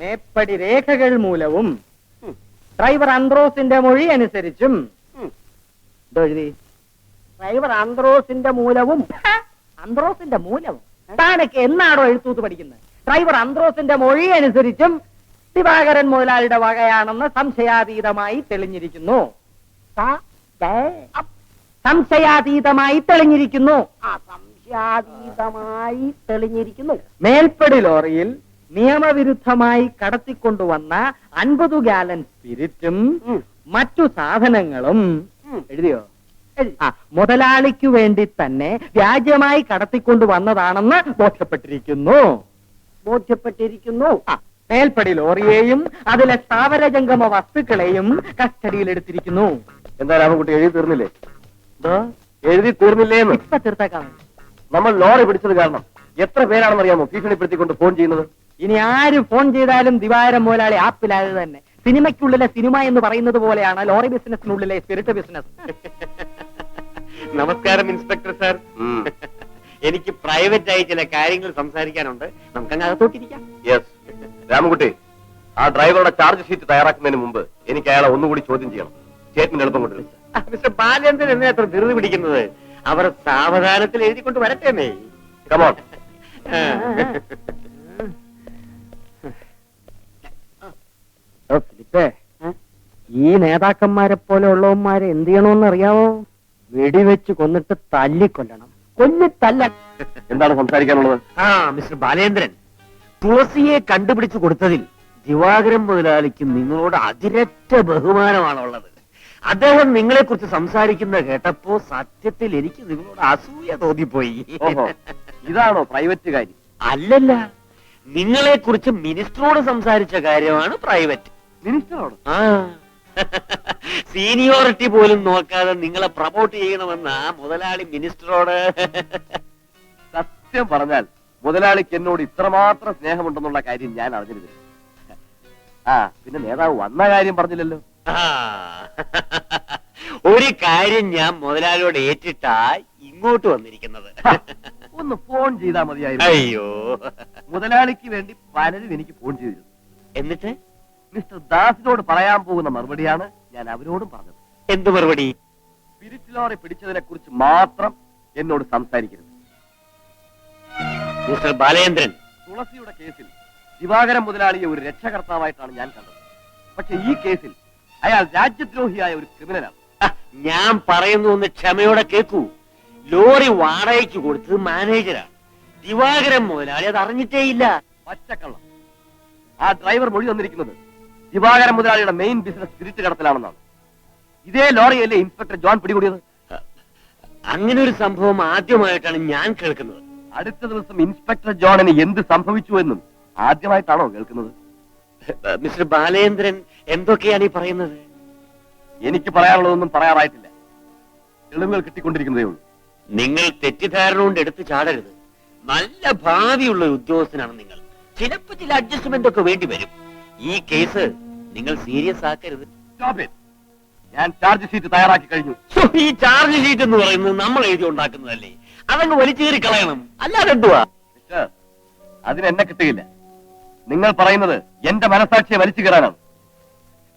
മേപ്പടി രേഖകൾ മൂലവും ഡ്രൈവർ അന്ത്രോസിന്റെ മൊഴി അനുസരിച്ചും. എഴുതി? ഡ്രൈവർ അന്ത്രോസിന്റെ മൂലവും അന്ത്രോസിന്റെ മൂലവും. താനൊക്കെ എന്നാണോ എഴുത്തൂത്ത് പഠിക്കുന്നത്? ഡ്രൈവർ അന്ത്രോസിന്റെ മൊഴി അനുസരിച്ചും ദിവാകരൻ മുതലാളിയുടെ വകയാണെന്ന് സംശയാതീതമായി തെളിഞ്ഞിരിക്കുന്നു. സംശയാതീതമായി തെളിഞ്ഞിരിക്കുന്നു. ആ സംശയാതീതമായി തെളിഞ്ഞിരിക്കുന്നു. മേൽപ്പടി ലോറിയിൽ നിയമവിരുദ്ധമായി കടത്തിക്കൊണ്ടുവന്ന അൻപത് ഗാലൻ സ്പിരിറ്റും മറ്റു സാധനങ്ങളും എഴുതിയോ? ആ മുതലാളിക്ക് വേണ്ടി തന്നെ വ്യാജമായി കടത്തിക്കൊണ്ടു വന്നതാണെന്ന് ബോധ്യപ്പെട്ടിരിക്കുന്നു. ബോധ്യപ്പെട്ടിരിക്കുന്നു മേൽപ്പടി ലോറിയെയും അതിലെ സ്ഥാവരജംഗമ വസ്തുക്കളെയും കസ്റ്റഡിയിലെടുത്തിരിക്കുന്നു എന്താ രാമൻകുട്ടി എഴുതി തീർന്നില്ലേ? എഴുതി തീർന്നില്ലേ ഇപ്പൊ തീർത്തേക്കാം. നമ്മൾ ലോറി പിടിച്ചത് കാരണം എത്ര പേരാണെന്ന് അറിയാമോ ഭീഷണിപ്പെടുത്തിക്കൊണ്ട് ഫോൺ ചെയ്യുന്നത്? ഇനി ആര് ഫോൺ ചെയ്താലും ദിവാരം മുതലാളി ആപ്പിലായത് തന്നെ. സിനിമയ്ക്കുള്ളിലെ സിനിമ എന്ന് പറയുന്നത് പോലെയാണ് ലോറി ബിസിനസിനുള്ളിലെ സ്പിരിറ്റ് ബിസിനസ് നമസ്കാരം ഇൻസ്പെക്ടർ സാർ. എനിക്ക് പ്രൈവറ്റ് ആയി ചില കാര്യങ്ങൾ സംസാരിക്കാനുണ്ട്. നമുക്കങ്ങ് അകത്തോട്ടിരിക്കാം യെസ് രാമകുട്ടി ആ ഡ്രൈവറുടെ ചാർജ് ഷീറ്റ് തയ്യാറാക്കുന്നതിന് മുമ്പ് എനിക്ക് അയാളെ ഒന്നുകൂടി ചോദ്യം ചെയ്യണം. സ്റ്റേറ്റ്മെന്റ് എളുപ്പം കൊണ്ടുവരും മിസ്റ്റർ ബാലേന്ദ്രൻ എന്നെ അത്ര ധൃതി പിടിക്കുന്നത്? അവർ സാവധാനത്തിൽ എഴുതിക്കൊണ്ട് വരട്ടേന്നേ കമോൺ ഫിലിപ്പേ ഈ നേതാക്കന്മാരെ പോലെ ഉള്ളവന്മാരെ എന്ത് ചെയ്യണമെന്ന് അറിയാമോ വെടിവെച്ച് കൊന്നിട്ട് തല്ലിക്കൊല്ലണം. കൊല്ലി തല്ല എന്താണ് സംസാരിക്കാനുള്ളത്? ആ മിസ്റ്റർ ബാലേന്ദ്രൻ തുളസിയെ കണ്ടുപിടിച്ചു കൊടുത്തതിൽ ദിവാകരൻ മുതലാളിക്ക് നിങ്ങളോട് അതിരറ്റ ബഹുമാനമാണുള്ളത്. അദ്ദേഹം നിങ്ങളെ കുറിച്ച് സംസാരിക്കുന്ന കേട്ടപ്പോ സത്യത്തിൽ എനിക്ക് നിങ്ങളോട് അസൂയ തോന്നിപ്പോയി. ഇതാണോ പ്രൈവറ്റ് കാര്യം? അല്ലല്ല നിങ്ങളെ കുറിച്ച് മിനിസ്റ്ററോട് സംസാരിച്ച കാര്യമാണ് പ്രൈവറ്റ്. മിനിസ്റ്ററോട്? ആ. സീനിയോറിറ്റി പോലും നോക്കാതെ നിങ്ങളെ പ്രമോട്ട് ചെയ്യണമെന്ന മുതലാളി മിനിസ്റ്ററോട്. സത്യം പറഞ്ഞാൽ മുതലാളിക്ക് എന്നോട് ഇത്രമാത്രം സ്നേഹമുണ്ടെന്നുള്ള കാര്യം ഞാൻ അറിഞ്ഞിരുന്നു ആ പിന്നെ നേതാവ് വന്ന കാര്യം പറഞ്ഞില്ലല്ലോ. ആ. ഒരു കാര്യം ഞാൻ മുതലാളിയോട് ഏറ്റിട്ടാ ഇങ്ങോട്ട് വന്നിരിക്കുന്നത്. ഒന്ന് ഫോൺ ചെയ്താൽ മതിയായിരുന്നു. അയ്യോ. മുതലാളിക്ക് വേണ്ടി പലരും എനിക്ക് ഫോൺ ചെയ്തിരുന്നു. എന്നിട്ട്? മിസ്റ്റർ ദാസിനോട് പറയാൻ പോകുന്ന മറുപടിയാണ് ഞാൻ അവരോടും പറഞ്ഞത്. എന്ത് മറുപടി? സ്പിരിറ്റ് ലോറി പിടിച്ചതിനെ കുറിച്ച് മാത്രം എന്നോട് സംസാരിക്കരുത്. മിസ്റ്റർ ബാലേന്ദ്രൻ. തുളസിയുടെ കേസിൽ ദിവാകരൻ മുതലാളിയെ ഒരു രക്ഷകർത്താവായിട്ടാണ് ഞാൻ കണ്ടത്. പക്ഷെ ഈ കേസിൽ അയാൾ രാജ്യദ്രോഹിയായ ഒരു ക്രിമിനലാണ്. ഞാൻ പറയുന്നു ഒന്ന് ക്ഷമയോടെ കേൾക്കൂ. ലോറി വാടകയ്ക്ക് കൊടുത്തത് മാനേജരാണ്. ദിവാകരൻ മുതലാളി അത് അറിഞ്ഞിട്ടേയില്ല. പച്ചക്കള്ളം. ആ ഡ്രൈവർ മൊഴി തന്നിരിക്കുന്നത് ദിവാകരൻ മുതലാളിയുടെ മെയിൻ ബിസിനസ് തിരിച്ചു കടത്തലാണെന്നാണ്. ഇതേ ലോറിയല്ലേ ഇൻസ്പെക്ടർ ജോൺ പിടികൂടിയത്? അങ്ങനെ ഒരു സംഭവം ആദ്യമായിട്ടാണ് ഞാൻ കേൾക്കുന്നത്. അടുത്ത ദിവസം ഇൻസ്പെക്ടർ ജോണിന് എന്ത് സംഭവിച്ചു എന്നും ആദ്യമായിട്ടാണോ കേൾക്കുന്നത്? മിസ്റ്റർ ബാലേന്ദ്രൻ എന്തൊക്കെയാണ് ഈ പറയുന്നത്? എനിക്ക് പറയാനുള്ളതൊന്നും പറയാറായിട്ടില്ല. തെളിവുകൾ കിട്ടിക്കൊണ്ടിരിക്കുന്നതേ ഉള്ളൂ. നിങ്ങൾ തെറ്റിദ്ധാരണ കൊണ്ട് എടുത്തു ചാടരുത്. നല്ല ഭാവിയുള്ള ഉദ്യോഗസ്ഥനാണ് നിങ്ങൾ. ചിലപ്പോ ചില അഡ്ജസ്റ്റ്മെന്റ് ഒക്കെ വേണ്ടി വരും. ഈ കേസ് നിങ്ങൾ സീരിയസ് ആക്കരുത്. ഞാൻ ചാർജ് ഷീറ്റ് തയ്യാറാക്കി കഴിഞ്ഞു. ഈ ചാർജ് ഷീറ്റ് എന്ന് പറയുന്നത് നമ്മൾ എഴുതി ഉണ്ടാക്കുന്നതല്ലേ? അതങ്ങ് വലിച്ചേറി കളയണം. അല്ലാതെ എന്തുവാ? അതിന് എന്നെ കിട്ടുകയില്ല നിങ്ങൾ പറയുന്നത് എന്റെ മനസാക്ഷിയെ വലിച്ചു കയറാനാണ്.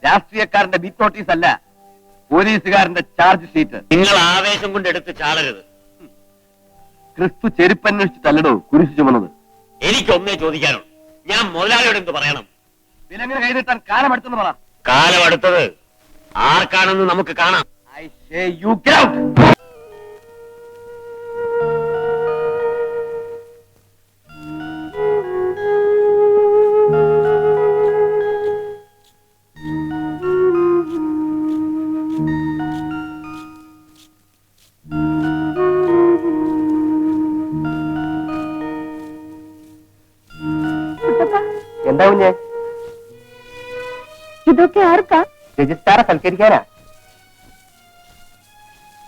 രാഷ്ട്രീയക്കാരന്റെ ബീറ്റ് നോട്ടീസ് അല്ല പോലീസുകാരന്റെ ചാർജ് ഷീറ്റ് നിങ്ങൾ ആവേശം കൊണ്ട് എടുത്ത് ചാടരുത്. ക്രിസ്തു ചെരുപ്പന്വേഷിച്ചിട്ടല്ലടോ കുരിശു ചുമന്നത്. എനിക്കൊന്നേ ചോദിക്കാനുള്ളൂ. ഞാൻ മുതലാളിയോട് എന്ത് പറയണം? കാലമെടുത്തെന്ന് പറ. കാലം അടുത്തത്. ആർക്കാണെന്ന് നമുക്ക് കാണാം. I say you get out ഇതൊക്കെ ആർക്കാ? രജിസ്ട്രാറെ സൽക്കരിക്കാനാ.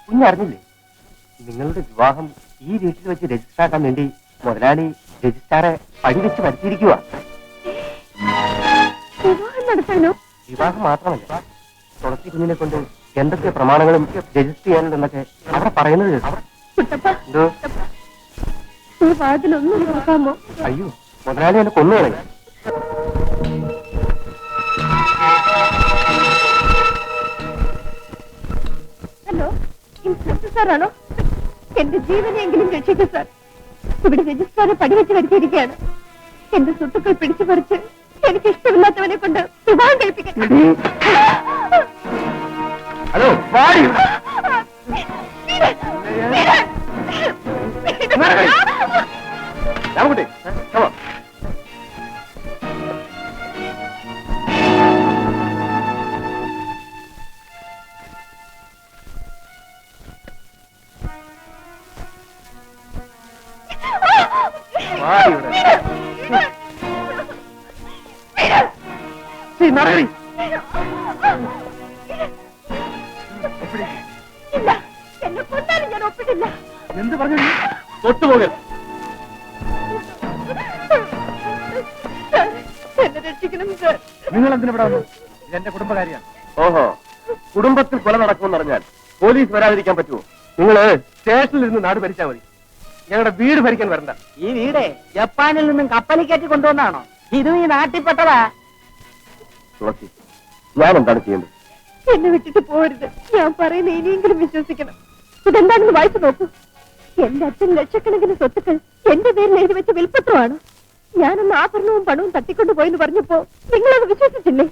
കുഞ്ഞറിഞ്ഞില്ലേ? നിങ്ങളുടെ വിവാഹം ഈ വീട്ടിൽ വെച്ച് രജിസ്റ്റർ ആക്കാൻ വേണ്ടി മുതലാളി രജിസ്ട്രാറെ പഴിവെച്ച് വരുത്തിയിരിക്കുക വിവാഹം നടത്താനോ? വിവാഹം മാത്രമല്ല തുളസി കുഞ്ഞിനെ കൊണ്ട് എന്തൊക്കെ പ്രമാണങ്ങളും രജിസ്റ്റർ ചെയ്യാനുണ്ടെന്നൊക്കെ അവിടെ പറയുന്നത് കേട്ടോ. കുട്ടപ്പ എന്തോ? ഈ വാതിലൊന്നും നോക്കാമോ അയ്യോ മുതലാളി എന്നെ കൊന്നു കളയും. സാറാണോ എന്റെ ജീവനെങ്കിലും രക്ഷിക്കൂ സാർ ഇവിടെ രജിസ്ട്രാറെ പടിവെച്ച് വരുത്തിയിരിക്കുകയാണ് എന്റെ സ്വത്തുക്കൾ പിടിച്ചു പറിച്ച് എനിക്ക് ഇഷ്ടമില്ലാത്തവനെ കൊണ്ട് വിവാഹം കഴിപ്പിക്കണം ഹലോ ഇല്ല എന്നെ കൊന്നാലും ഞാൻ ഒപ്പിട്ടില്ല എന്ത് പറഞ്ഞു സാർ, എന്നെ രക്ഷിക്കണം സാർ. നിങ്ങൾ എന്തിനാ ഇവിടെ വന്നു ഇതെന്റെ കുടുംബകാരിയാണ്. ഓഹോ. കുടുംബത്തിൽ കൊല നടക്കുമെന്ന് പറഞ്ഞാൽ പോലീസ് വരാതിരിക്കാൻ പറ്റുമോ? നിങ്ങൾ സ്റ്റേഷനിൽ ഇരുന്ന് നാട് ഭരിച്ചാൽ മതി. ഞങ്ങളുടെ വീട് ഭരിക്കാൻ വരണ്ട. ഈ വീട് ജപ്പാനിൽ നിന്നും കപ്പലിൽ കയറ്റി കൊണ്ടുവന്നാണോ? ഇതും ഈ നാട്ടിൽപ്പെട്ടതാ തുളസി ഞാൻ എന്താണ് ചെയ്യേണ്ടത് എന്നെ വിട്ടിട്ട് പോരുത് ഞാൻ പറയുന്ന ഇനിയെങ്കിലും വിശ്വസിക്കണം. ഇതെന്താണെന്ന് വായിച്ചു നോക്കൂ. എന്റെ അച്ഛൻ ലക്ഷക്കണക്കിന് സ്വത്തുക്കൾ എന്റെ പേരിൽ എഴുതി വെച്ച വിൽപ്പത്രമാണ്. ഞാനൊന്ന് ആഭരണവും പണവും തട്ടിക്കൊണ്ടു പോയെന്ന് പറഞ്ഞപ്പോ നിങ്ങളത് വിശ്വസിച്ചില്ലേ?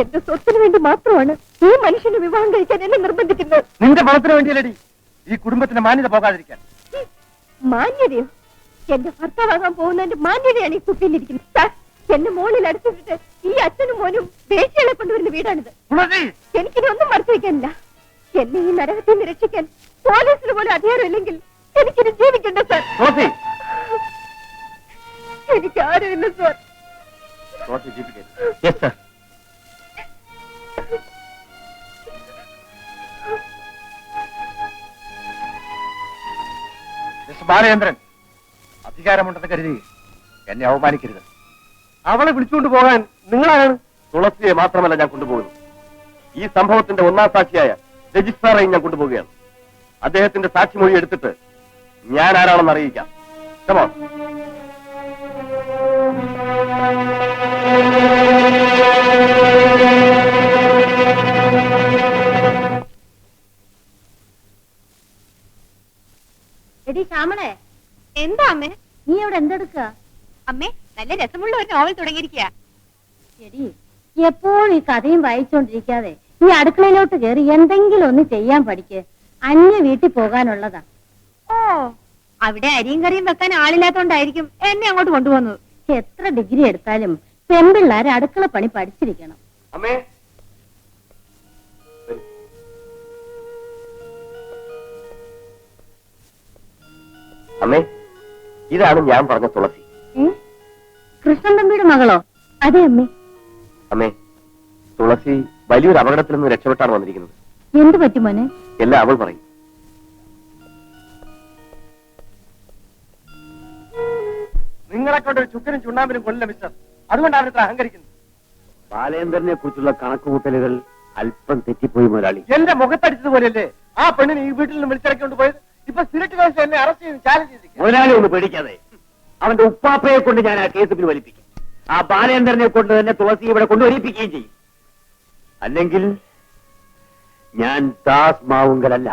എന്റെ സ്വത്തിന് വേണ്ടി മാത്രമാണ് ഈ മനുഷ്യന് വിവാഹം കഴിക്കാൻ എന്നെ നിർബന്ധിക്കുന്നത്. നിന്റെ പണത്തിന് വേണ്ടിയല്ലടി. ഈ കുടുംബത്തിന്റെ മാന്യത പോകാതിരിക്കാൻ. മാന്യതയോ? എന്റെ ഭർത്താവാകാൻ പോകുന്നതിന്റെ മാന്യതയാണ് ഈ കുട്ടിയിലിരിക്കുന്നത്. സാർ എന്നെ മോളിൽ അടച്ചിട്ടിട്ട് ഈ അച്ഛനും മോനും വേശ്യകളെ കൊണ്ടുവരുന്ന വീടാണിത്. എനിക്കിനി ഒന്നും മറച്ചു വെക്കാനില്ല. എന്നെ ഈ നരകത്തിൽ നിന്ന് രക്ഷിക്കാൻ പോലീസിന് പോലും അധികാരമില്ലെങ്കിൽ എനിക്കിനി ജീവിക്കണ്ട സാർ. എനിക്ക് ആരുമില്ല സാർ. ബാലചന്ദ്രൻ അധികാരമുണ്ടെന്ന് കരുതി എന്നെ അവമാനിക്കരുത്. അവളെ വിളിച്ചുകൊണ്ട് പോകാൻ നിങ്ങളാണ് തുളസിയെ മാത്രമല്ല ഞാൻ കൊണ്ടുപോകുന്നു ഈ സംഭവത്തിന്റെ ഒന്നാം സാക്ഷിയായ രജിസ്ട്രാറെയും ഞാൻ കൊണ്ടുപോവുകയാണ് അദ്ദേഹത്തിന്റെ സാക്ഷിമൊഴി എടുത്തിട്ട് ഞാൻ ആരാണെന്ന് അറിയിക്കാം. Come on on. എടി ശ്യാമളെ എന്താ അമ്മേ? നീ അവിടെ എന്തെടുക്ക? അമ്മേ നല്ല രസമുള്ള ഒരു നോവൽ തുടങ്ങിയിരിക്കുക. ശരി എപ്പോഴും ഈ കഥയും വായിച്ചോണ്ടിരിക്കാതെ ഈ അടുക്കളയിലോട്ട് കയറി എന്തെങ്കിലും ഒന്ന് ചെയ്യാൻ പഠിക്ക്. അന്യ വീട്ടിൽ പോകാനുള്ളതാ. ഓ അവിടെ അരിയും കറിയും വെക്കാൻ ആളില്ലാത്തോണ്ടായിരിക്കും എന്നെ അങ്ങോട്ട് കൊണ്ടുപോകുന്നത് എത്ര ഡിഗ്രി എടുത്താലും പെൺപിള്ളേരെ അടുക്കള പണി പഠിച്ചിരിക്കണം. അമ്മേ. അമ്മേ ഇതാണ് ഞാൻ പറഞ്ഞ തുളസി. കൃഷ്ണൻ തമ്പിയുടെ മകളോ? അതെ അമ്മേ. അമ്മേ തുളസി വലിയൊരു അപകടത്തിൽ നിന്ന് രക്ഷപ്പെട്ടാണ് വന്നിരിക്കുന്നത്. എന്ത് പറ്റി മോനെ? എല്ലാം അവൾ പറയും. നിങ്ങളെ കൊണ്ട് ഒരു ചുക്കനും ചുണ്ണാമ്പിനും കൊല്ലില്ല മിസ്റ്റർ. അതുകൊണ്ടാണ് ഇത്ര അഹങ്കരിക്കുന്നത്. ബാലേന്ദ്രനെ കുറിച്ചുള്ള കണക്കുകൂട്ടലുകൾ അല്പം തെറ്റിപ്പോയി മുതലാളി. എന്റെ മുഖത്തടിച്ചതുപോലെയല്ലേ ആ പെണ്ണിനെ ഈ വീട്ടിൽ നിന്ന് വിളിച്ചിറക്കൊണ്ട് പോയത്? ഇപ്പൊ സിരട്ട് കേസ് എന്നെ അറസ്റ്റ് ചെയ്ത് ചാലഞ്ച് ചെയ്തിരിക്കും മുതലാളി ഒന്ന് പേടിക്കാതെ. അവന്റെ ഉപ്പാപ്പയെ കൊണ്ട് ഞാൻ ആ കേസ് പിൻവലിപ്പിക്കും. ആ ബാലേന്ദ്രനെ കൊണ്ട് തന്നെ തുളസി ഇവിടെ കൊണ്ടുവരിപ്പിക്കുകയും ചെയ്യും. അല്ലെങ്കിൽ ഞാൻ ദാസ് മാവുങ്കലല്ല.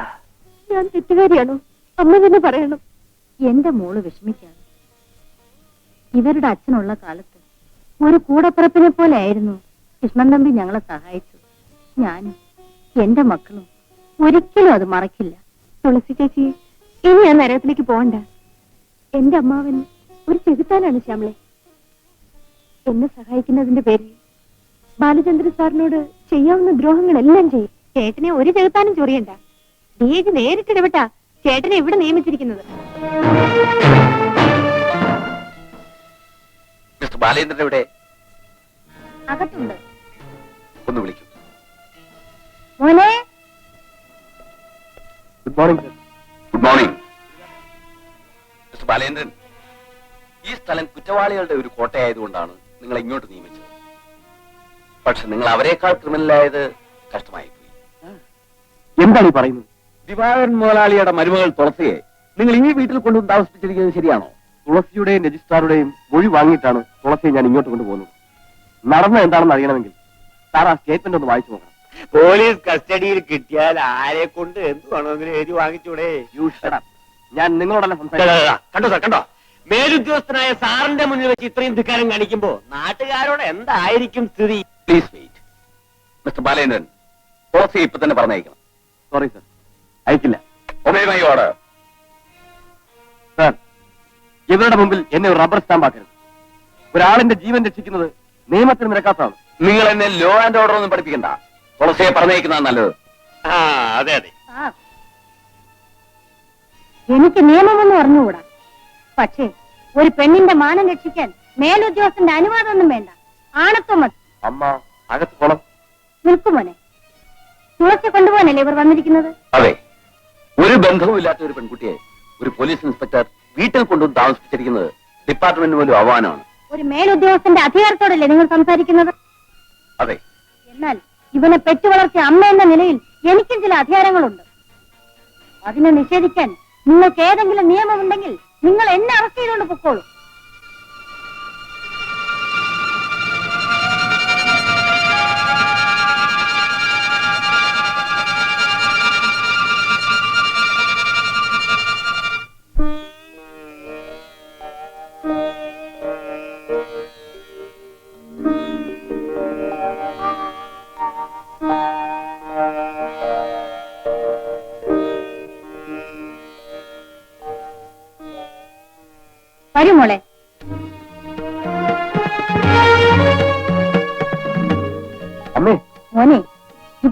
ഞാൻ തെറ്റുകാരിയാണോ? അമ്മ തന്നെ പറയണം. എന്റെ മോൾ വിഷമിക്കാണ്. ഇവരുടെ അച്ഛനുള്ള കാലത്ത് ഒരു കൂടപ്പിറപ്പിനെ പോലെ ആയിരുന്നു കൃഷ്ണൻ തമ്പി ഞങ്ങളെ സഹായിച്ചു ഞാനും എന്റെ മക്കളും ഒരിക്കലും അത് മറക്കില്ല. തുളസി ചേച്ചി ഇനി ഞാൻ നരകത്തിലേക്ക് പോകണ്ട എന്റെ അമ്മാവൻ ഒരു ചെകുത്താനാണ് ശ്യാമളെ. എന്നെ സഹായിക്കുന്നതിന്റെ പേരിൽ ബാലചന്ദ്ര സാറിനോട് ചെയ്യാവുന്ന ദ്രോഹങ്ങളെല്ലാം ചെയ്യും. ചേട്ടനെ ഒരു ചെകുത്താനും ചൊറിയണ്ട. ഡിഎജി നേരിട്ട് ഇടപെട്ട ചേട്ടനെ ഇവിടെ നിയമിച്ചിരിക്കുന്നത്. മിസ്റ്റർ ബാലേന്ദ്രൻ ഇവിടെ അകത്തുണ്ട്. ഒന്ന് വിളിക്കും. മോനെ? Good morning good morning mister Balendran. ഈ സ്ഥലം കുറ്റവാളികളുടെ ഒരു കോട്ടയായതുകൊണ്ടാണ് നിങ്ങൾ ഇങ്ങോട്ട് നിയമിച്ചത്. പക്ഷെ നിങ്ങൾ അവരെക്കാൾ ക്രിമിനലായത് കഷ്ടമായി പോയി എന്താണ് ഈ പറയുന്നത്? ദിവാകരൻ മുതലാളിയുടെ മരുമകൾ തുളസിയെ നിങ്ങൾ ഈ വീട്ടിൽ കൊണ്ട് താമസിപ്പിച്ചിരിക്കുന്നത് ശരിയാണോ? തുളസിയുടെയും രജിസ്ട്രാറുടെയും മൊഴി വാങ്ങിയിട്ടാണ് തുളസിയെ ഞാൻ ഇങ്ങോട്ട് കൊണ്ടുപോകുന്നത്. നടന്ന എന്താണെന്ന് അറിയണമെങ്കിൽ സാർ ആ സ്റ്റേറ്റ്മെന്റ് ഒന്ന് വായിച്ചു നോക്കണം. പോലീസ് കസ്റ്റഡിയിൽ കിട്ടിയാൽ ആരെ കൊണ്ട് എന്ത് വേണമെങ്കിലും എഴുതി വാങ്ങിച്ചൂടെ? ഞാൻ നിങ്ങളോടല്ല ദാ, കണ്ടോ സാർ കണ്ടോ? മേലുദ്യോഗസ്ഥനായ സാറിന്റെ മുന്നിൽ വെച്ച് ഇത്രയും ധിക്കാരം കാണിക്കുമ്പോ നാട്ടുകാരോട് എന്തായിരിക്കും സ്ഥിതി? Please wait mister Balendran coffee ഇപ്പൊ തന്നെ പറഞ്ഞയക്കണം. സോറി സർ അയക്കില്ല. ഒമേ സർ ഓർഡർ സാർ ഇവരുടെ മുമ്പിൽ എന്നെ ഒരു റബ്ബർ സ്റ്റാമ്പ് ആക്കരുത്. ഒരാളിന്റെ ജീവൻ രക്ഷിക്കുന്നത് നിയമത്തിന് നിരക്കാത്തതാണ്. നിങ്ങൾ എന്നെ ലോ ആൻഡ് ഓർഡർ ഒന്നും പഠിപ്പിക്കണ്ട. തുളസിയെ പറഞ്ഞേക്കുന്നതാണ് നല്ലത്. ആ അതെ അതെ. എനിക്ക് നിയമമൊന്നും അറിഞ്ഞുകൂടാ. പക്ഷേ ഒരു പെണ്ണിന്റെ മാനം രക്ഷിക്കാൻ മേലുദ്യോഗസ്ഥന്റെ അനുവാദമൊന്നും വേണ്ട. ആണത്വം മതി. അമ്മ അകത്ത് പോണം നിൽക്കുമോനെ തുളസി കൊണ്ടുപോകാനല്ലേ ഇവർ വന്നിരിക്കുന്നത്? അതെ. ഒരു ബന്ധവും ഇല്ലാത്ത ഒരു പെൺകുട്ടിയെ ഒരു പോലീസ് ഇൻസ്പെക്ടർ വീട്ടിൽ കൊണ്ടുവന്ന് താമസിപ്പിച്ചിരിക്കുന്നത് ഡിപ്പാർട്ട്മെന്റ് പോലും അപമാനമാണ് ഒരു മേലുദ്യോഗസ്ഥന്റെ അധികാരത്തോടല്ലേ നിങ്ങൾ സംസാരിക്കുന്നത്? അതെ. എന്നാൽ ഇവനെ പെറ്റു വളർത്തിയ അമ്മ എന്ന നിലയിൽ എനിക്കും ചില അധികാരങ്ങളുണ്ട്. അതിനെ നിഷേധിക്കാൻ നിങ്ങൾക്ക് ഏതെങ്കിലും നിയമമുണ്ടെങ്കിൽ നിങ്ങൾ എന്നെ അറസ്റ്റ് ചെയ്തുകൊണ്ട് പൊക്കോളൂ.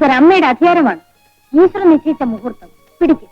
ഇതൊരമ്മയുടെ അധികാരമാണ്. ഈശ്വരൻ നിശ്ചയിച്ച മുഹൂർത്തം. പിടിക്കും.